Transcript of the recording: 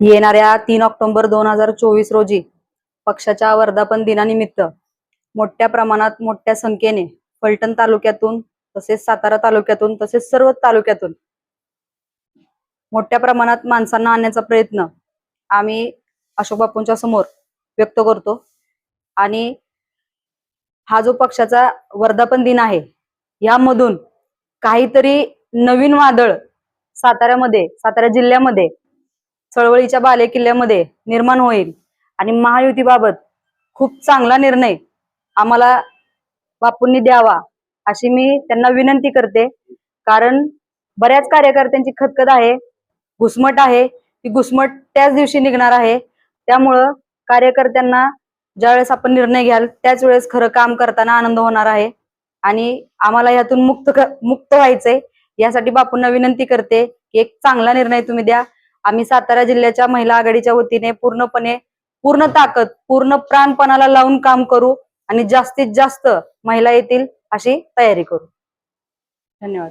येणाऱ्या तीन ऑक्टोबर दोन हजार चोवीस रोजी पक्षाच्या वर्धापन दिनानिमित्त मोठ्या प्रमाणात मोठ्या संख्येने फलटण तालुक्यातून तसेच सातारा तालुक्यातून तसेच सर्व तालुक्यातून मोठ्या प्रमाणात माणसांना आणण्याचा प्रयत्न आम्ही अशोक बापूंच्या समोर व्यक्त करतो. आणि हा जो पक्षाचा वर्धापन दिन आहे यामधून काहीतरी नवीन वादळ साताऱ्यामध्ये सातारा जिल्ह्यामध्ये चळवळीच्या बालेकिल्ल्यामध्ये निर्माण होईल. आणि महायुतीबाबत खूप चांगला निर्णय आम्हाला बापूंनी द्यावा अशी मी त्यांना विनंती करते. कारण बऱ्याच कार्यकर्त्यांची खतखत आहे घुसमट आहे. ती घुसमट त्याच दिवशी निघणार आहे. त्यामुळं कार्यकर्त्यांना ज्यावेळेस आपण निर्णय घ्याल त्याच वेळेस खरं काम करताना आनंद होणार आहे. आणि आम्हाला यातून मुक्त मुक्त व्हायचंय यासाठी बापूंना विनंती करते की एक चांगला निर्णय तुम्ही द्या. आम्ही सातारा जिल्ह्याच्या महिला आघाडीच्या वतीने पूर्णपणे पूर्ण ताकद पूर्ण प्राणपणाला लावून काम करू आणि जास्तीत जास्त महिला येतील अशी तयारी करू. धन्यवाद.